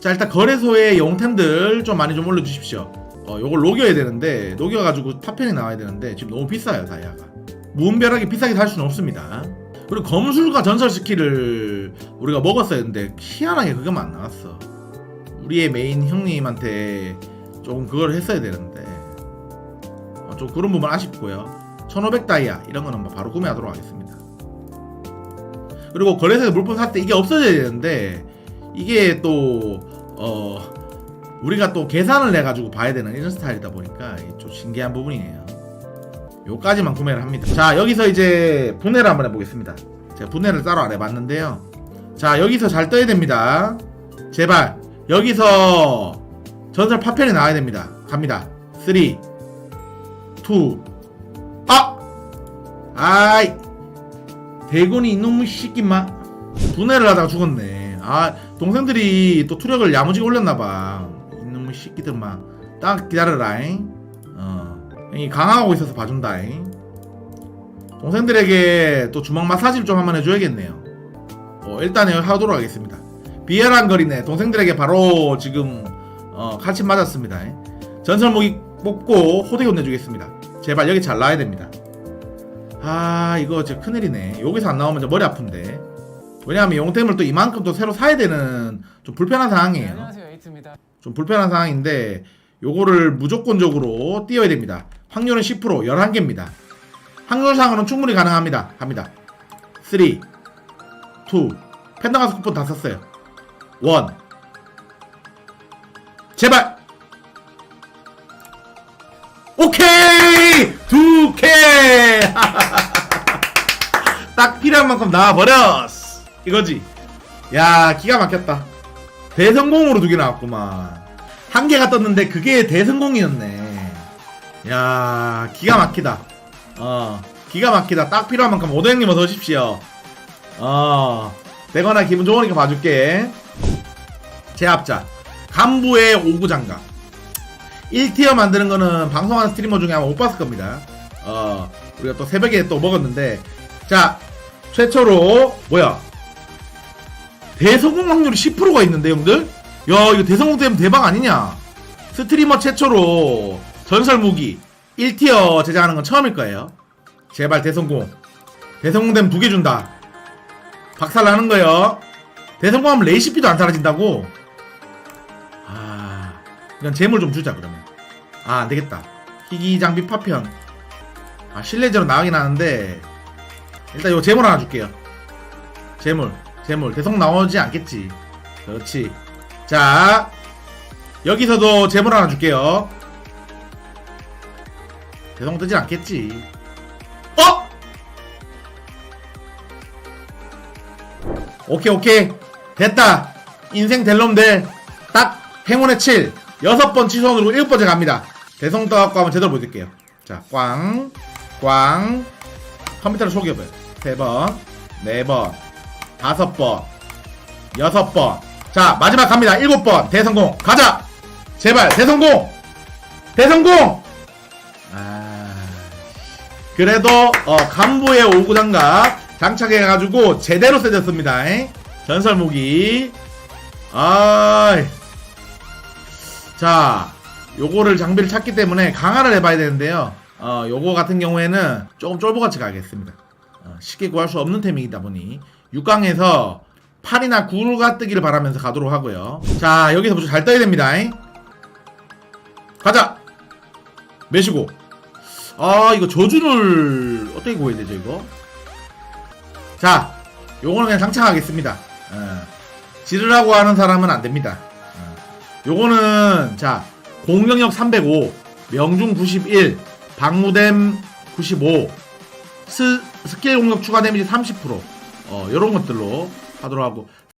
자 일단 거래소에 영템들 좀 많이 좀 올려주십시오. 어 요걸 녹여야 되는데 녹여가지고 탑편이 나와야 되는데 지금 너무 비싸요 다이아가. 무분별하게 비싸게 살 수는 없습니다. 그리고 검술과 전설 스킬을 우리가 먹었어야 했는데 희한하게 그거만 안 나왔어. 우리의 메인 형님한테 조금 그걸 했어야 되는데. 어, 좀 그런 부분 아쉽고요. 1500 다이아 이런 거는 뭐 바로 구매하도록 하겠습니다. 그리고 거래소에 물품 살때 이게 없어져야 되는데 이게 또 어, 우리가 또 계산을 내가지고 봐야 되는 이런 스타일이다 보니까 좀 신기한 부분이네요. 요까지만 구매를 합니다. 자 여기서 이제 분해를 한번 해보겠습니다. 제가 분해를 따로 안 해봤는데요. 자 여기서 잘 떠야 됩니다. 제발 여기서 전설 파편이 나와야 됩니다. 갑니다. 3, 2, 아! 아이! 대군이 이놈의 새끼마 분해를 하다가 죽었네. 아 동생들이 또 투력을 야무지게 올렸나봐. 이놈의 새끼들만 딱 기다려라잉. 어 형이 강하고 있어서 봐준다잉. 동생들에게 또 주먹 마사지를 좀 한번 해줘야겠네요. 어 일단 은 하도록 하겠습니다. 비열한 거리네. 동생들에게 바로 지금 어 칼침 맞았습니다. 전설 무기 뽑고 호되게 혼내주겠습니다. 제발 여기 잘 나야 됩니다. 아 이거 진짜 큰일이네 여기서 안 나오면 머리 아픈데 왜냐하면 용템을 또 이만큼 또 새로 사야 되는 좀 불편한 네, 상황이에요. 안녕하세요. 에이트입니다. 좀 불편한 상황인데 요거를 무조건적으로 띄워야 됩니다. 확률은 10% 11개입니다. 확률상으로는 충분히 가능합니다. 갑니다. 3 2 펜다가스 쿠폰 다 썼어요. 1 제발! 오케이! 두개! 딱 필요한 만큼 나와버렸어 이거지? 야 기가 막혔다. 대성공으로 두 개 나왔구만. 한 개가 떴는데 그게 대성공이었네. 야 기가 막히다. 어 기가 막히다. 딱 필요한 만큼 오도형님 어서 오십시오. 어 되거나 기분 좋으니까 봐줄게. 제압자. 간부의 오구장갑. 1티어 만드는 거는 방송하는 스트리머 중에 아마 못 봤을 겁니다. 어, 우리가 또 새벽에 또 먹었는데, 자, 최초로, 뭐야. 대성공 확률이 10%가 있는데, 형들? 야, 이거 대성공 되면 대박 아니냐? 스트리머 최초로 전설 무기 1티어 제작하는 건 처음일 거예요. 제발 대성공. 대성공 되면 두 개 준다. 박살 나는 거요. 대성공하면 레시피도 안 사라진다고? 아, 이건 재물 좀 주자, 그러면. 아, 안 되겠다. 희귀 장비 파편. 아, 실내제로 나가긴 하는데, 일단 요 재물 하나 줄게요. 재물, 재물. 대성 나오지 않겠지. 그렇지. 자, 여기서도 재물 하나 줄게요. 대성 뜨지 않겠지. 어? 오케이, 오케이. 됐다. 인생 될 놈들. 딱 행운의 7. 여섯 번 취소으로 일곱 번째 갑니다. 대성 떠갖고 한번 제대로 보여드릴게요. 자, 꽝, 꽝. 컴퓨터를 속여봐요. 세 번, 네 번, 다섯 번, 여섯 번. 자, 마지막 갑니다. 일곱 번. 대성공. 가자! 제발, 대성공! 대성공! 아. 그래도, 어, 간부의 오구장갑 장착해가지고 제대로 세졌습니다. 잉? 전설 무기. 아이. 자, 요거를 장비를 찾기 때문에 강화를 해봐야 되는데요. 어, 요거 같은 경우에는 조금 쫄보같이 가겠습니다. 어, 쉽게 구할 수 없는 템이다 보니 6강에서 8이나 9가 뜨기를 바라면서 가도록 하고요. 자, 여기서 무조건 잘 떠야 됩니다. 잉? 가자! 매시고. 아, 이거 저주를 어떻게 구해야 되죠, 이거? 자, 요거는 그냥 장착하겠습니다. 어, 지르라고 하는 사람은 안 됩니다. 어. 요거는 자 공격력 305 명중 91 방무댐 95 스, 스킬 공격 추가 데미지 30% 어, 요런 것들로 하도록 하고